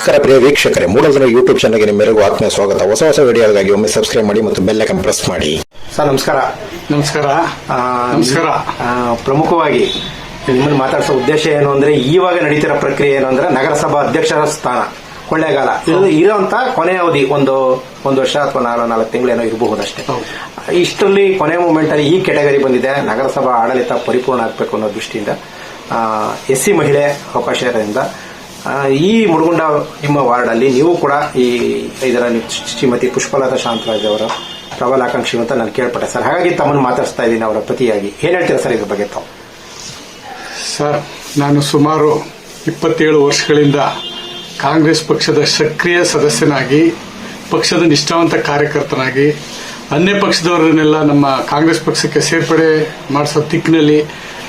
ನಮಸ್ಕಾರ ಪ್ರಿಯ ವೀಕ್ಷಕರೇ ಮೂಡಲ್ದನ ಯೂಟ್ಯೂಬ್ ಚಾನಲ್ಗೆ ನಿಮ್ಮೆಲ್ಲರಿಗೂ ಆತ್ಮೀಯ ಸ್ವಾಗತ. ಹೊಸ ಹೊಸ ವಿಡಿಯೋಗಾಗಿ ಒಮ್ಮೆ ಸಬ್ಸ್ಕ್ರೈಬ್ ಮಾಡಿ ಮತ್ತು ಬೆಲ್ ಐಕನ್ ಪ್ರೆಸ್ ಮಾಡಿ. ಸರ್ ನಮಸ್ಕಾರ. ನಮಸ್ಕಾರ. ನಮಸ್ಕಾರ. ಪ್ರಮುಖವಾಗಿ ನಿಮ್ಮನ್ನು ಮಾತಾಡಿಸೋ ಉದ್ದೇಶ ಏನು ಅಂದ್ರೆ ಈವಾಗ ನಡೀತಿರೋ ಪ್ರಕ್ರಿಯೆ ಏನು ಅಂದ್ರೆ ನಗರಸಭಾ ಅಧ್ಯಕ್ಷರ ಸ್ಥಾನ ಕೊಳ್ಳೇಗಾಲ. ಇದು ಇರೋಂತ ಕೊನೆ ಅವಧಿ ಒಂದು ಒಂದು ವರ್ಷ ಅಥವಾ ನಾಲ್ಕು ನಾಲ್ಕು ತಿಂಗಳೇನೋ ಇರಬಹುದು ಅಷ್ಟೇ. ಇಷ್ಟರಲ್ಲಿ ಕೊನೆ ಮೂಮೆಂಟ್ ಅಲ್ಲಿ ಈ ಕೆಟಗರಿ ಬಂದಿದೆ ನಗರಸಭಾ ಆಡಳಿತ ಪರಿಪೂರ್ಣ ಆಗಬೇಕು ಅನ್ನೋ ದೃಷ್ಟಿಯಿಂದ ಎಸ್ ಸಿ ಮಹಿಳೆ ಅವಕಾಶ ಇರೋದ್ರಿಂದ ಈ ಮುಡುಗುಂಡ ನಿಮ್ಮ ವಾರ್ಡ್ ಅಲ್ಲಿ ನೀವು ಕೂಡ ಈ ಇದರಲ್ಲಿ ಶ್ರೀಮತಿ ಪುಷ್ಪಲತಾ ಶಾಂತರಾಜ್ ಅವರ ಪ್ರಬಲ ಆಕಾಂಕ್ಷಿ ಅಂತ ನಾನು ಕೇಳ್ಪಟ್ಟೆ. ಸರ್, ಹಾಗಾಗಿ ತಮ್ಮನ್ನು ಮಾತಾಡ್ತಾ ಇದ್ದೀನಿ ಅವರ ಪತಿಯಾಗಿ. ಏನ್ ಹೇಳ್ತೀರಾ ಸರ್ ಇದ್ರ ಬಗ್ಗೆ ತಾವು? ಸರ್, ನಾನು ಸುಮಾರು ಇಪ್ಪತ್ತೇಳು ವರ್ಷಗಳಿಂದ ಕಾಂಗ್ರೆಸ್ ಪಕ್ಷದ ಸಕ್ರಿಯ ಸದಸ್ಯನಾಗಿ, ಪಕ್ಷದ ನಿಷ್ಠಾವಂತ ಕಾರ್ಯಕರ್ತನಾಗಿ, ಅನ್ಯ ಪಕ್ಷದವರನ್ನೆಲ್ಲ ನಮ್ಮ ಕಾಂಗ್ರೆಸ್ ಪಕ್ಷಕ್ಕೆ ಸೇರ್ಪಡೆ ಮಾಡಿಸೋ ದಿಕ್ಕಿನಲ್ಲಿ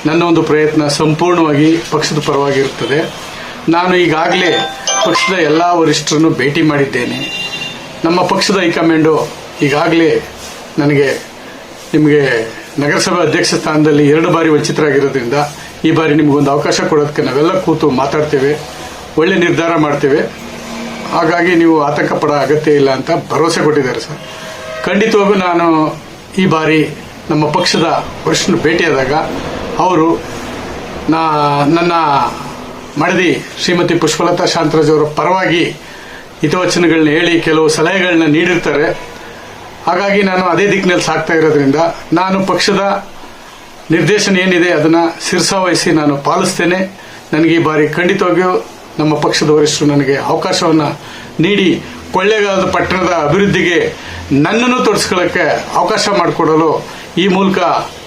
ನನ್ನ ಒಂದು ಪ್ರಯತ್ನ ಸಂಪೂರ್ಣವಾಗಿ ಪಕ್ಷದ ಪರವಾಗಿರುತ್ತದೆ ನಾನು ಈಗಾಗಲೇ ಪಕ್ಷದ ಎಲ್ಲ ವರಿಷ್ಠರನ್ನು ಭೇಟಿ ಮಾಡಿದ್ದೇನೆ. ನಮ್ಮ ಪಕ್ಷದ ಹೈಕಮಾಂಡು ಈಗಾಗಲೇ ನನಗೆ ನಿಮಗೆ ನಗರಸಭೆ ಅಧ್ಯಕ್ಷ ಸ್ಥಾನದಲ್ಲಿ ಎರಡು ಬಾರಿ ವಂಚಿತರಾಗಿರೋದ್ರಿಂದ ಈ ಬಾರಿ ನಿಮಗೊಂದು ಅವಕಾಶ ಕೊಡೋದಕ್ಕೆ ನಾವೆಲ್ಲ ಕೂತು ಮಾತಾಡ್ತೇವೆ, ಒಳ್ಳೆ ನಿರ್ಧಾರ ಮಾಡ್ತೇವೆ. ಹಾಗಾಗಿ ನೀವು ಆತಂಕ ಪಡೋ ಅಗತ್ಯ ಇಲ್ಲ ಅಂತ ಭರವಸೆ ಕೊಟ್ಟಿದ್ದಾರೆ ಸರ್. ಖಂಡಿತವಾಗೂ ನಾನು ಈ ಬಾರಿ ನಮ್ಮ ಪಕ್ಷದ ವರಿಷ್ಠನ ಭೇಟಿಯಾದಾಗ ಅವರು ನನ್ನ ಮಡದಿ ಶ್ರೀಮತಿ ಪುಷ್ಪಲತಾ ಶಾಂತರಾಜ್ ಅವರ ಪರವಾಗಿ ಹಿತವಚನಗಳನ್ನ ಹೇಳಿ ಕೆಲವು ಸಲಹೆಗಳನ್ನ ನೀಡಿರ್ತಾರೆ. ಹಾಗಾಗಿ ನಾನು ಅದೇ ದಿಕ್ಕಿನಲ್ಲಿ ಸಾಕ್ತಾ ಇರೋದ್ರಿಂದ ನಾನು ಪಕ್ಷದ ನಿರ್ದೇಶನ ಏನಿದೆ ಅದನ್ನ ಶಿರಸಾವಹಿಸಿ ನಾನು ಪಾಲಿಸ್ತೇನೆ. ನನಗೆ ಈ ಬಾರಿ ಖಂಡಿತವಾಗಿಯೂ ನಮ್ಮ ಪಕ್ಷದ ವರಿಷ್ಠರು ನನಗೆ ಅವಕಾಶವನ್ನ ನೀಡಿ ಕೊಳ್ಳೇಗಾಲದ ಪಟ್ಟಣದ ಅಭಿವೃದ್ಧಿಗೆ ನನ್ನನ್ನು ತೊಡಸ್ಕೊಳ್ಳಕ್ಕೆ ಅವಕಾಶ ಮಾಡಿಕೊಡಲು ಈ ಮೂಲಕ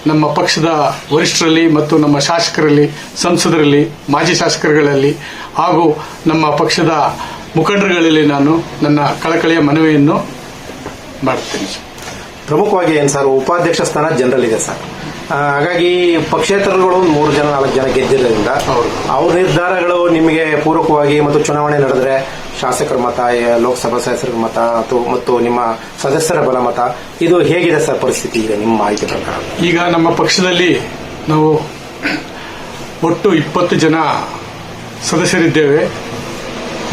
ನಮ್ಮ ಪಕ್ಷದ ವರಿಷ್ಠರಲ್ಲಿ ಮತ್ತು ನಮ್ಮ ಶಾಸಕರಲ್ಲಿ, ಸಂಸದರಲ್ಲಿ, ಮಾಜಿ ಶಾಸಕರುಗಳಲ್ಲಿ ಹಾಗೂ ನಮ್ಮ ಪಕ್ಷದ ಮುಖಂಡರುಗಳಲ್ಲಿ ನಾನು ನನ್ನ ಕಳಕಳಿಯ ಮನವಿಯನ್ನು ಮಾಡುತ್ತೇನೆ ಪ್ರಮುಖವಾಗಿ ಏನು ಸರ್, ಉಪಾಧ್ಯಕ್ಷ ಸ್ಥಾನ ಜನರಲ್ ಇದೆ ಸರ್. ಹಾಗಾಗಿ ಪಕ್ಷೇತರಗಳು ಮೂರು ಜನ ನಾಲ್ಕು ಜನ ಗೆದ್ದಿರೋದ್ರಿಂದ. ಅವ್ರ ನಿರ್ಧಾರಗಳು ನಿಮಗೆ ಪೂರಕವಾಗಿ ಮತ್ತು ಚುನಾವಣೆ ನಡೆದ್ರೆ ಶಾಸಕರ ಮತ ಲೋಕಸಭಾ ಸದಸ್ಯರ ಮತ ಮತ್ತು ನಿಮ್ಮ ಸದಸ್ಯರ ಬಲ ಮತ ಇದು ಹೇಗಿದೆ ಸರ್ ಪರಿಸ್ಥಿತಿ ಇದೆ ನಿಮ್ಮ ಮಾಹಿತಿ ಪ್ರಕಾರ ಈಗ ನಮ್ಮ ಪಕ್ಷದಲ್ಲಿ ನಾವು ಒಟ್ಟು ಇಪ್ಪತ್ತು ಜನ ಸದಸ್ಯರಿದ್ದೇವೆ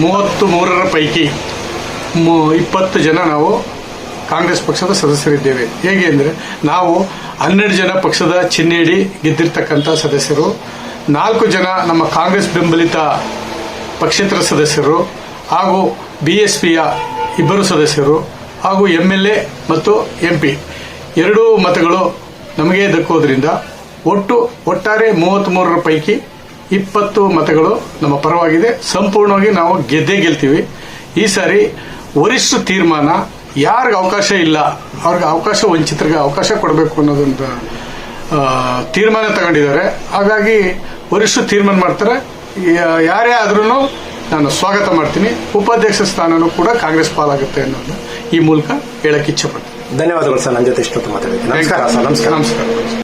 ಮೂವತ್ತು ಮೂರರ ಪೈಕಿ ಇಪ್ಪತ್ತು ಜನ ನಾವು ಕಾಂಗ್ರೆಸ್ ಪಕ್ಷದ ಸದಸ್ಯರಿದ್ದೇವೆ. ಹೇಗೆ ಅಂದರೆ ನಾವು ಹನ್ನೆರಡು ಜನ ಪಕ್ಷದ ಚಿಹ್ನೆಯಡಿ ಗೆದ್ದಿರ್ತಕ್ಕಂಥ ಸದಸ್ಯರು, ನಾಲ್ಕು ಜನ ನಮ್ಮ ಕಾಂಗ್ರೆಸ್ ಬೆಂಬಲಿತ ಪಕ್ಷೇತರ ಸದಸ್ಯರು, ಹಾಗೂ ಬಿಎಸ್ಪಿಯ ಇಬ್ಬರು ಸದಸ್ಯರು, ಹಾಗೂ ಎಂ ಎಲ್ ಎ ಮತ್ತು ಎಂಪಿ. ಎರಡೂ ಮತಗಳು ನಮಗೆ ದಕ್ಕೋದ್ರಿಂದ ಒಟ್ಟು ಒಟ್ಟಾರೆ ಮೂವತ್ತ್ಮೂರರ ಪೈಕಿ ಇಪ್ಪತ್ತು ಮತಗಳು ನಮ್ಮ ಪರವಾಗಿದೆ. ಸಂಪೂರ್ಣವಾಗಿ ನಾವು ಗೆದ್ದೇ ಗೆಲ್ತೀವಿ. ಈ ಸಾರಿ ವರಿಷ್ಠ ತೀರ್ಮಾನ ಯಾರಿಗೆ ಅವಕಾಶ ಇಲ್ಲ ಅವ್ರಿಗೆ ಅವಕಾಶ ವಂಚಿತರಿಗೆ ಅವಕಾಶ ಕೊಡಬೇಕು ಅನ್ನೋದೊಂದು ತೀರ್ಮಾನ ತಗೊಂಡಿದ್ದಾರೆ. ಹಾಗಾಗಿ ವರಿಷ್ಠ ತೀರ್ಮಾನ ಮಾಡ್ತಾರೆ. ಯಾರೇ ಆದ್ರೂ ನಾನು ಸ್ವಾಗತ ಮಾಡ್ತೀನಿ. ಉಪಾಧ್ಯಕ್ಷ ಸ್ಥಾನನೂ ಕೂಡ ಕಾಂಗ್ರೆಸ್ ಪಾಲಾಗುತ್ತೆ ಅನ್ನೋದು ಈ ಮೂಲಕ ಹೇಳಕ್ಕೆ ಇಚ್ಛೆ ಪಡ್ತೀನಿ. ಧನ್ಯವಾದಗಳು ಸರ್. ನನ್ನ ಜೊತೆ ಇಷ್ಟೊತ್ತು ಮಾತಾಡಿದ್ದೀನಿ ನಮಸ್ಕಾರ ಸರ್. ನಮಸ್ಕಾರ. ನಮಸ್ಕಾರ.